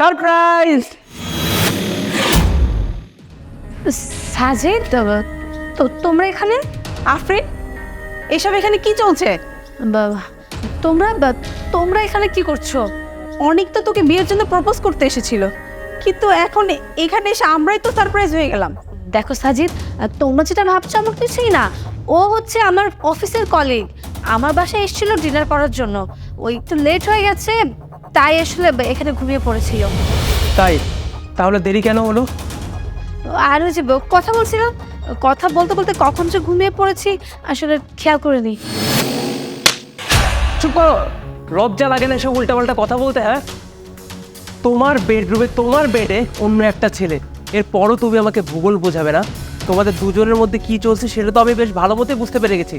Surprise Sajed তো তোমরা এখানে? আফরিন এসব এখানে কি চলছে? বাবা তোমরা তোমরা এখানে কি করছ? অনেক তো তোকে বিয়ের জন্য প্রপোজ করতে এসেছিল। কিন্তু এখন এখানে এসে আমরাই তো সারপ্রাইজ হয়ে গেলাম। দেখো সাজিদ তোমরা যেটা ভাবছ আমার কিছুই না। ও হচ্ছে আমার অফিসের কলিগ আমার বাসায় এসেছিল ডিনার করার জন্য। ওই একটু লেট হয়ে গেছে তাই আসলে এখানে ঘুমিয়ে পড়েছিল। তাই? তাহলে দেরি কেন হলো? আর ওই যে কথা বলছিলাম কথা বলতে বলতে কখন যে ঘুমিয়ে পড়েছি আসলে খেয়াল করিনি। চুপ করো! লজ্জা লাগে না এসব উল্টাপাল্টা কথা বলতে হ্যাঁ? তোমার বেডরুমে তোমার বেডে অন্য একটা ছেলে। এরপরও তুমি আমাকে ভূগোল বোঝাবে না। তোমাদের দুজনের মধ্যে কি চলছে সেটা তো আমি বেশ ভালো মতো বুঝতে পেরে গেছি।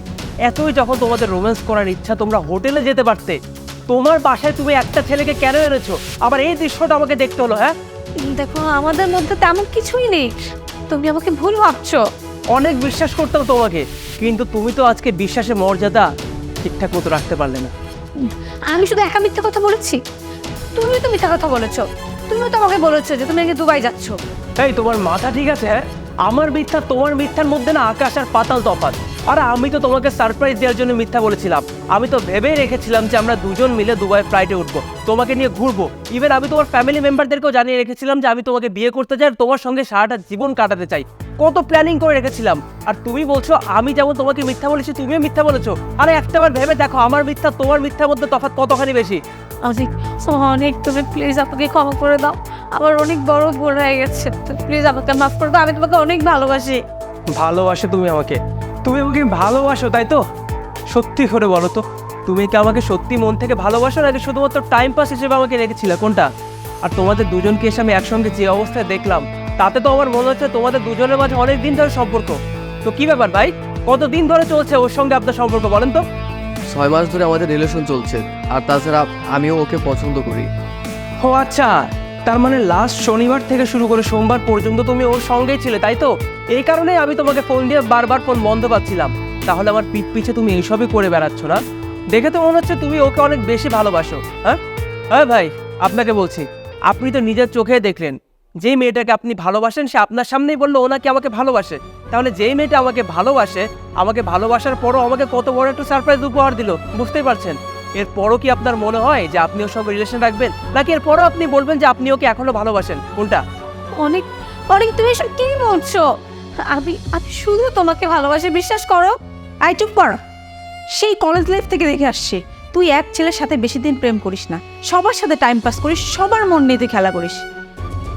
এতই যখন তোমাদের রোম্যান্স করার ইচ্ছা তোমরা হোটেলে যেতে পারতে। তোমার বাসায় তুমি একটা ছেলেকে কেন এনেছো? আবার এই দৃশ্যটা আমাকে দেখতে হলো হ্যাঁ? দেখো আমাদের মধ্যে তেমন কিছুই নেই। তুমি আমাকে ভুল ভাবছ। অনেক বিশ্বাস করতাম তোমাকে কিন্তু তুমি তো আজকে বিশ্বাসের মর্যাদা ঠিকঠাক মতো রাখতে পারলে না। আমি শুধু একা মিথ্যা কথা বলেছি? তুমিও তো মিথ্যা কথা বলেছ। তুমিও তো আমাকে বলেছ যে তুমি আগে দুবাই যাচ্ছ। এই তোমার মাথা ঠিক আছে হ্যাঁ? আমার মিথ্যা তোমার মিথ্যার মধ্যে না আকাশ আর পাতাল তফাৎ। আর আমি তো তোমাকে সারপ্রাইজ দেওয়ার জন্য মিথ্যা বলেছিলাম। আমি তো ভেবেই রেখেছিলাম যে আমরা দুজন মিলে দুবাই ফ্লাইটে উঠবো। তোমাকে নিয়ে ঘুরবো। ইভেন আমি তোমার ফ্যামিলি মেম্বারদেরকেও জানিয়ে রেখেছিলাম যে আমি তোমাকে বিয়ে করতে চাই আর তোমার সঙ্গে সারাটা জীবন কাটাতে চাই। কত প্ল্যানিং করে রেখেছিলাম। আর তুমি বলছো আমি যেমন তোমাকে মিথ্যা বলেছি তুমিও মিথ্যা বলেছ। আরে একটাবার ভেবে দেখো আমার মিথ্যা তোমার মিথ্যার মধ্যে তফাৎ কতখানি বেশি? অনেক অনেক তুমি প্লিজ আমাকে ক্ষমা করে দাও। আমার অনেক বড় ভুল হয়ে গেছে। প্লিজ আমাকে মাফ করে দাও। আমি তোমাকে অনেক ভালোবাসি। ভালোবাসো তুমি আমাকে। তুমি আমাকে ভালোবাসো তাই তো? সত্যি করে বলো তো তুমি কি আমাকে সত্যি মন থেকে ভালোবাসো নাকি শুধুমাত্র টাইম পাস হিসেবে আমাকে রেখেছিলে? কোনটা? আর তোমাদের দুজনকে এসে আমি একসঙ্গে যে অবস্থায় দেখলাম তাতে তো আমার মনে হচ্ছে তোমাদের দুজনের মাঝে অনেক দিন ধরে সম্পর্ক। তো কি ব্যাপার ভাই? কতদিন ধরে চলছে ওর সঙ্গে আপনার সম্পর্ক বলেন তো? ছয় মাস ধরে আমাদের রিলেশন চলছে আর তাছাড়া আমিও ওকে পছন্দ করি। ও আচ্ছা তার মানে লাস্ট শনিবার থেকে শুরু করে সোমবার পর্যন্ত তুমি ওর সঙ্গেই ছিলে, তাই তো? এই কারণেই আমি তোমাকে ফোন দিয়ে বারবার ফোন বন্ধ পাচ্ছিলাম। তাহলে আমার পিঠ পিছে তুমি এইসবই করে বেড়াচ্ছ, না? দেখে তো মনে হচ্ছে তুমি ওকে অনেক বেশি ভালোবাসো হ্যাঁ? হ্যাঁ ভাই, আপনাকে বলছি, আপনি তো নিজের চোখে দেখলেন। যেই মেয়েটাকে আপনি ভালোবাসেন, সে আপনার সামনেই বলল, ও নাকি আমাকে ভালোবাসে? তাহলে যেই মেয়েটা আমাকে ভালোবাসে, আমাকে ভালোবাসার পরও আমাকে কত বড় একটু সারপ্রাইজ উপহার দিল, বুঝতেই পারছেন? এরপরও কি আপনার মনে হয় যে আপনি ওর সঙ্গে রিলেশন রাখবেন? নাকি এরপরও আপনি বলবেন যে আপনি ওকে এখনও ভালোবাসেন? কোনটা? অনেক অনেক তুমি এসব কি বলছো? আমি আমি শুধু তোমাকে ভালোবাসি বিশ্বাস করো। আই চুপ কর। সেই কলেজ লাইফ থেকে দেখে আসছি। তুই এক ছেলের সাথে বেশি দিন প্রেম করিস না। সবার সাথে টাইম পাস করিস সবার মন নিয়ে তুই খেলা করিস।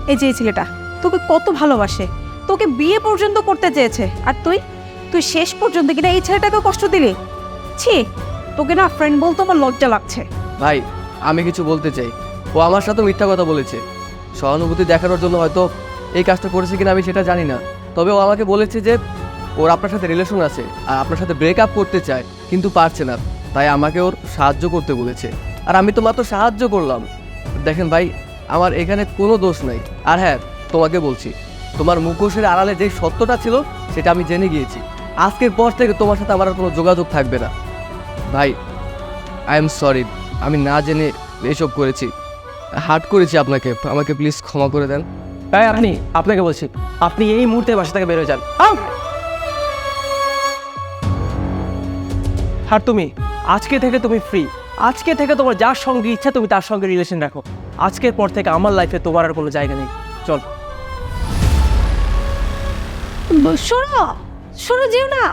এই যে এই ছেলেটা তোকে কত ভালোবাসে। তোকে বিয়ে পর্যন্ত করতে চেয়েছে। আর তুই তুই শেষ পর্যন্ত কিনা এই ছেলেটাকেও কষ্ট দিলি? ছি তোকে না ফ্রেন্ড বলতে আমার লজ্জা লাগছে। ভাই, আমি কিছু বলতে চাই। ও আমার সাথে মিথ্যা কথা বলেছে। সহানুভূতি দেখানোর জন্য হয়তো এই কাজটা করেছে কিনা আমি সেটা জানি না। তবে ও আমাকে বলেছে যে, ওর আপনার সাথে রিলেশন আছে আর আপনার সাথে ব্রেক আপ করতে চায়, কিন্তু পারছে না। তাই আমাকে ওর সাহায্য করতে বলেছে। আর আমি তো মাত্র সাহায্য করলাম। দেখেন ভাই, আমার এখানে কোনো দোষ নাই। আর হ্যাঁ তোমাকে বলছি, তোমার মুখোশের আড়ালে যে সত্যটা ছিল, সেটা আমি জেনে গিয়েছি। আজকের পর থেকে তোমার সাথে আমার আর কোনো যোগাযোগ থাকবে না। ভাই আই এম সরি আমি না জেনে এসব করেছি। হার্ট করেছি আপনাকে আমাকে প্লিজ ক্ষমা করে দেন। তাই আপনি আপনাকে বলছি আপনি এই মুহূর্তে বাসা থেকে বেরোয় যান! আর তুমি আজকে থেকে তুমি ফ্রি আজকে থেকে তোমার যার সঙ্গে ইচ্ছা তুমি তার সঙ্গে রিলেশন রাখো। আজকের পর থেকে আমার লাইফে তোমার আর কোনো জায়গা নেই। চল। শোনো শোনো যেও না।